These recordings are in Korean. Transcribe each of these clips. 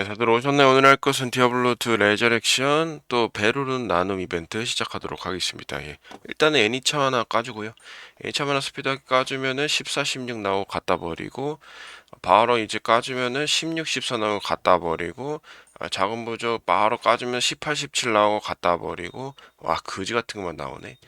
네, 다들 오셨나요? 오늘 할 것은 디아블로2 레저렉션 또 베르룬 나눔 이벤트 시작하도록 하겠습니다. 예. 일단은 애니참 하나 까주고요. 애니참 하나 스피드하게 까주면은 14, 16 나오고 갖다 버리고 바로 이제 까주면은 16, 14 나오고 갖다 버리고 아, 작은 부족 바로 까주면 18, 17 나오고 갖다 버리고 와 그지 같은 것만 나오네.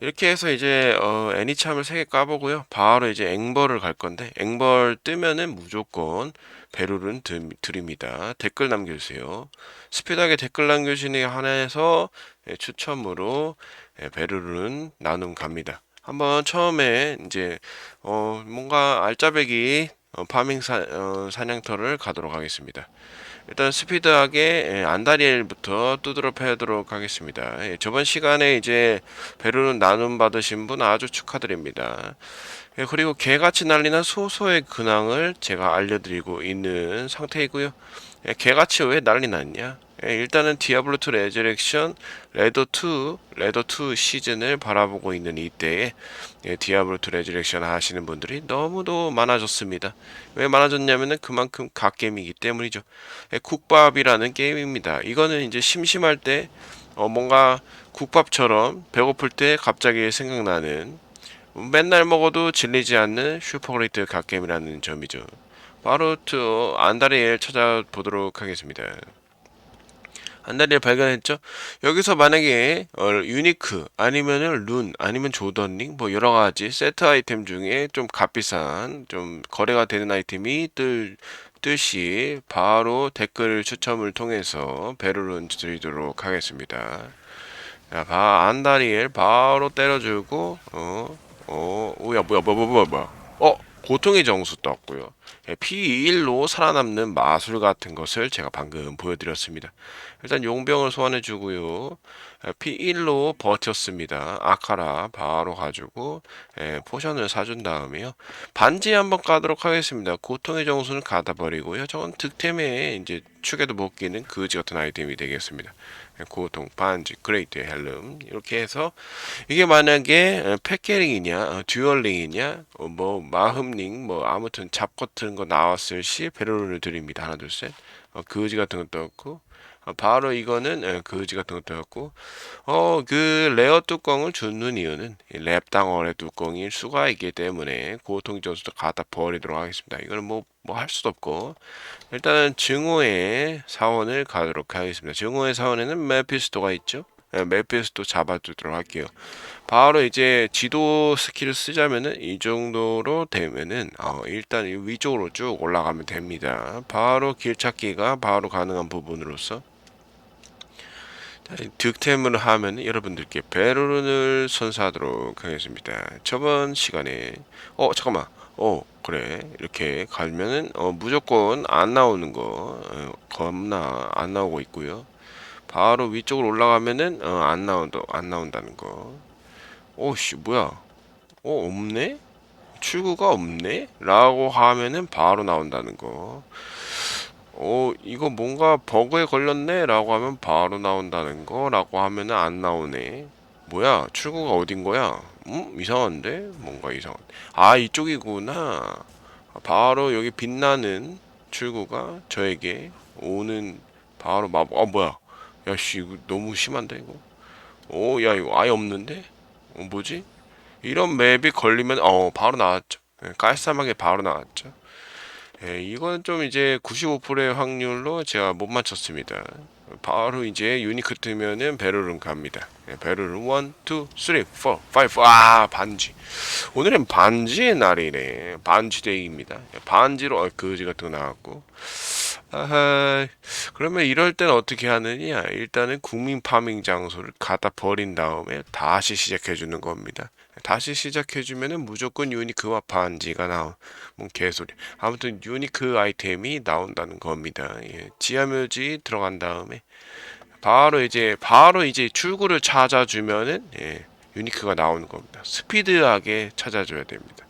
이렇게 해서 이제 어, 애니참을 3개 까보고요. 바로 이제 앵벌을 갈 건데 앵벌 뜨면은 무조건 배룰은 드, 드립니다. 댓글 남겨주세요. 스피드하게 댓글 남겨주시는 게 하나에서 예, 추첨으로 예, 배룰은 나눔 갑니다. 한번 처음에 이제 어, 뭔가 알짜배기 어, 파밍 사, 어, 사냥터를 가도록 하겠습니다. 일단 스피드하게 예, 안다리엘부터 두드러 패도록 하겠습니다. 예, 저번 시간에 이제 배루는 나눔 받으신 분 아주 축하드립니다. 예, 그리고 개같이 날리는 소소의 근황을 제가 알려드리고 있는 상태이고요. 예, 개같이 왜 난리 났냐? 예, 일단은 디아블로 2 레저렉션 레더 2 레더 2 시즌을 바라보고 있는 이때에 예, 디아블로 2 레저렉션 하시는 분들이 너무도 많아졌습니다. 왜 많아졌냐면은 그만큼 갓게임이기 때문이죠. 예, 국밥이라는 게임입니다. 이거는 이제 심심할 때 어, 뭔가 국밥처럼 배고플 때 갑자기 생각나는 맨날 먹어도 질리지 않는 슈퍼그레이트 갓게임이라는 점이죠. 바로 또 안다리엘 찾아보도록 하겠습니다. 안다리엘 발견했죠? 여기서 만약에 어, 유니크 아니면은 룬 아니면 조던링 뭐 여러 가지 세트 아이템 중에 좀 값비싼 좀 거래가 되는 아이템이 뜰 뜻이 바로 댓글 추첨을 통해서 배를 드리도록 하겠습니다. 자, 바, 안다리엘 바로 때려주고 어, 어, 오야 뭐야 뭐야 뭐야 뭐야 뭐야. 어, 고통의 정수 떴고요. 예, P1로 살아남는 마술 같은 것을 제가 방금 보여드렸습니다. 일단 용병을 소환해 주고요. 예, P1로 버텼습니다. 아카라 바로 가지고 예, 포션을 사준 다음에요. 반지 한번 까도록 하겠습니다. 고통의 정수는 가다 버리고요. 저건 득템에 이제 축에도 못 끼는 그지 같은 아이템이 되겠습니다. 예, 고통 반지 그레이트 헬름 이렇게 해서 이게 만약에 패캐링이냐 어, 듀얼링이냐 어, 뭐 마흠링 뭐 아무튼 잡 같은 거 나왔을 시 베로를 드립니다 하나 둘셋 어, 그지 같은 것도 없고 어, 바로 이거는 예, 그지 같은 것도 없고 어 그 레어 뚜껑을 주는 이유는 랩당어의 뚜껑일 수가 있기 때문에 고통 점수도 갖다 버리도록 하겠습니다. 이거는 뭐 뭐 할 수도 없고. 일단은 증오의 사원을 가도록 하겠습니다. 증오의 사원에는 메피스토가 있죠? 예, 메피스토 잡아주도록 할게요. 바로 이제 지도 스킬을 쓰자면은 이 정도로 되면은 어, 일단 위쪽으로 쭉 올라가면 됩니다. 바로 길 찾기가 바로 가능한 부분으로서 득템을 하면 여러분들께 베르룬을 선사하도록 하겠습니다. 저번 시간에 어 잠깐만 어 그래 이렇게 가면은 어, 무조건 안 나오는 거 어, 겁나 안 나오고 있고요. 바로 위쪽으로 올라가면은 어, 안 나온다 안 나온다는 거. 오씨 뭐야? 어 없네? 출구가 없네? 라고 하면은 바로 나온다는 거. 어, 이거 뭔가 버그에 걸렸네? 라고 하면 바로 나온다는 거? 라고 하면은 안 나오네. 뭐야? 출구가 어딘 거야? 음? 이상한데? 뭔가 이상한. 아, 이쪽이구나. 바로 여기 빛나는 출구가 저에게 오는 바로 마법. 아, 뭐야? 야, 씨, 이거 너무 심한데, 이거? 오, 야, 이거 아예 없는데? 어, 뭐지? 이런 맵이 걸리면, 어, 바로 나왔죠. 예, 깔쌈하게 바로 나왔죠. 예, 이건 좀 이제 95%의 확률로 제가 못 맞췄습니다. 바로 이제 유니크 뜨면은 베르룬 갑니다. 예, 베르룬 1, 2, 3, 4, 5. 아, 반지. 오늘은 반지의 날이네. 반지 데이입니다. 예, 반지로 어, 그지 같은 거 나왔고. 아하, 그러면 이럴 때는 어떻게 하느냐? 일단은 국민 파밍 장소를 갖다 버린 다음에 다시 시작해 주는 겁니다. 다시 시작해주면은 무조건 유니크와 반지가 나온 뭐 개소리. 아무튼 유니크 아이템이 나온다는 겁니다. 예, 지하묘지 들어간 다음에 바로 이제 바로 이제 출구를 찾아주면은 예, 유니크가 나오는 겁니다. 스피드하게 찾아줘야 됩니다.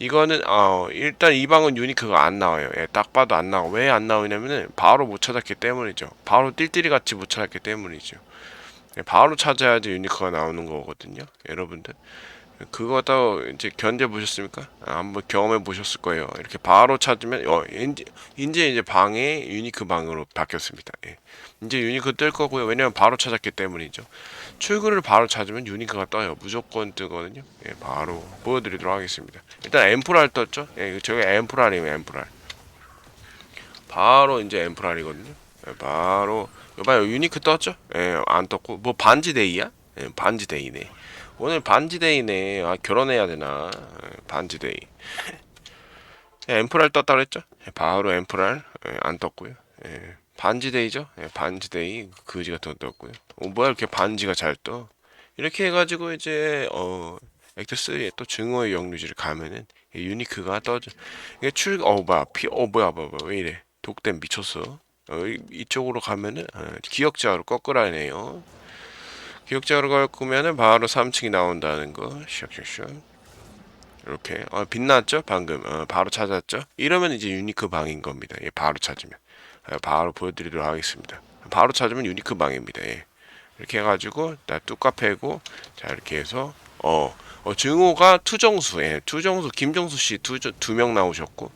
이거는 어, 일단 이 방은 유니크가 안 나와요. 예, 딱 봐도 안 나와. 왜 안 나오냐면은 바로 못 찾았기 때문이죠. 바로 띨띨이 같이 못 찾았기 때문이죠. 예, 바로 찾아야지 유니크가 나오는 거거든요 여러분들 그거 다 이제 견뎌 보셨습니까? 아, 한번 경험해 보셨을 거예요. 이렇게 바로 찾으면 어 이제 이제 이제 방이 유니크 방으로 바뀌었습니다. 예. 이제 유니크 뜰 거고요. 왜냐면 바로 찾았기 때문이죠. 출구를 바로 찾으면 유니크가 떠요. 무조건 뜨거든요. 예, 바로 보여드리도록 하겠습니다. 일단 엠프랄 떴죠? 예, 저게 엠프랄이에요. 엠프랄. 바로 이제 엠프랄이거든요. 예, 바로 여봐요 유니크 떴죠? 예, 안 떴고 뭐 반지데이야? 예, 반지데이네. 오늘 반지데이네. 아 결혼해야 되나? 예, 반지데이. 예, 엠프랄 떴다 그랬죠? 예, 바로 엠프랄 예, 안 떴고요. 예, 반지데이죠? 예, 반지데이 그지 같은 거 떴고요. 어, 뭐야 이렇게 반지가 잘 떠? 이렇게 해가지고 이제 어 액트 3에 또 증오의 영유지를 가면은 이 유니크가 떠져. 이게 출, 어 뭐야 피, 어 뭐야 뭐야 뭐야, 왜 이래? 독댐 미쳤어. 어, 이- 이쪽으로 가면은 어, 기억자로 꺾으라네요. 기억자로 갈 거면은 바로 3층이 나온다는 거. 샥샥샥. 이렇게 어, 빛났죠? 방금 어, 바로 찾았죠? 이러면 이제 유니크 방인 겁니다. 예, 바로 찾으면 어, 바로 보여드리도록 하겠습니다. 바로 찾으면 유니크 방입니다. 예. 이렇게 해가지고 나 뚜까 패고 자 이렇게 해서 어, 어 증오가 투정수 예, 투정수 김정수 씨두 명 나오셨고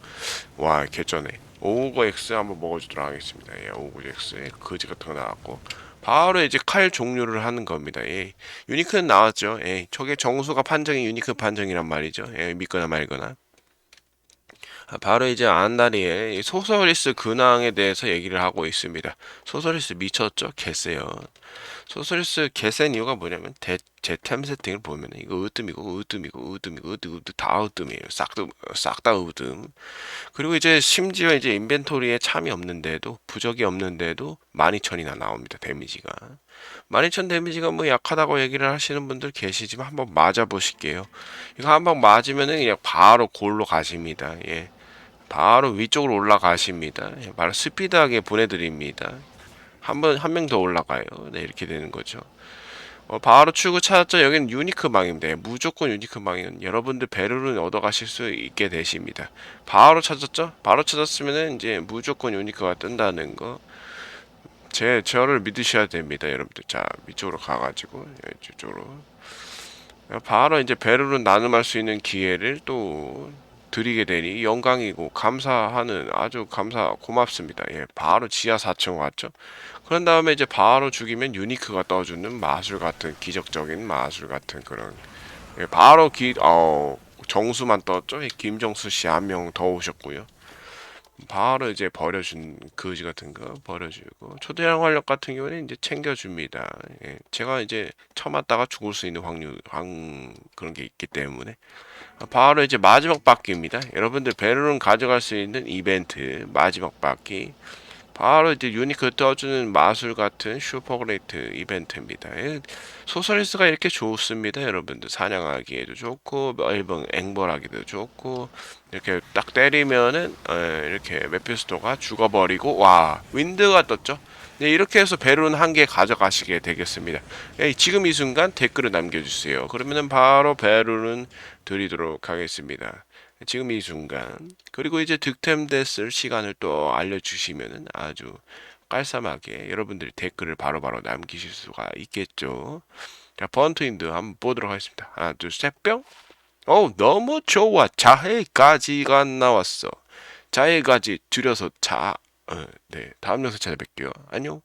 와 개쩌네 오고 X 한번 먹어주도록 하겠습니다. 예, 오고 X에 거지 같은 거 나왔고 바로 이제 칼 종류를 하는 겁니다. 예. 유니크는 나왔죠. 예. 저게 정수가 판정이 유니크 판정이란 말이죠. 예, 믿거나 말거나. 아, 바로 이제 안다리의 이 소서리스 근황에 대해서 얘기를 하고 있습니다. 소서리스 미쳤죠? 개쎄요. 소서리스 개센 이유가 뭐냐면 대, 제템 세팅을 보면 이거 으뜸이고 으뜸이고 으뜸이고 으뜸 으뜸 다 으뜸이에요. 싹싹다 으뜸. 그리고 이제 심지어 이제 인벤토리에 참이 없는데도 부적이 없는데도 12,000이나 나옵니다. 데미지가. 12,000 데미지가 뭐 약하다고 얘기를 하시는 분들 계시지만 한번 맞아 보실게요. 이거 한번 맞으면은 그냥 바로 골로 가십니다. 예. 바로 위쪽으로 올라가십니다. 예, 바로 스피드하게 보내드립니다. 한 번 한 명 더 올라가요. 네 이렇게 되는 거죠. 어, 바로 출구 찾았죠. 여기는 유니크 방입니다. 예, 무조건 유니크 방이는 여러분들 배를 얻어가실 수 있게 되십니다. 바로 찾았죠? 바로 찾았으면은 이제 무조건 유니크가 뜬다는 거. 제 저를 믿으셔야 됩니다, 여러분들. 자 위쪽으로 가가지고 예, 이쪽으로 바로 이제 배를 나눔할 수 있는 기회를 또 드리게 되니 영광이고 감사하는 아주 감사 고맙습니다. 예, 바로 지하 4층 왔죠. 그런 다음에 이제 바로 죽이면 유니크가 떠주는 마술 같은 기적적인 마술 같은 그런 예, 바로 기 어, 정수만 떴죠. 예, 김정수 씨 한 명 더 오셨고요. 바로 이제 버려준 거지 같은 거 버려주고 초대형 활력 같은 경우는 이제 챙겨줍니다. 예, 제가 이제 처맞다가 죽을 수 있는 확률 확 그런 게 있기 때문에 바로 이제 마지막 바퀴입니다. 여러분들 베르론 가져갈 수 있는 이벤트 마지막 바퀴. 바로 이제 유니크 떠주는 마술 같은 슈퍼 그레이트 이벤트입니다. 예, 소설리스가 이렇게 좋습니다. 여러분들 사냥하기에도 좋고 앨범 앵벌하기도 좋고 이렇게 딱 때리면은 에, 이렇게 메피스토가 죽어버리고 와 윈드가 떴죠. 네, 이렇게 해서 베론 한 개 가져가시게 되겠습니다. 예, 지금 이 순간 댓글을 남겨주세요. 그러면은 바로 베론은 드리도록 하겠습니다. 지금 이 순간 그리고 이제 득템 됐을 시간을 또 알려주시면은 아주 깔쌈하게 여러분들이 댓글을 바로바로 남기실 수가 있겠죠. 자 번트인드 한번 보도록 하겠습니다. 하나 둘 셋 뿅. 어 너무 좋아 자해까지가 나왔어. 자해까지 줄여서 자. 어, 네 다음 영상 찾아뵐게요. 안녕.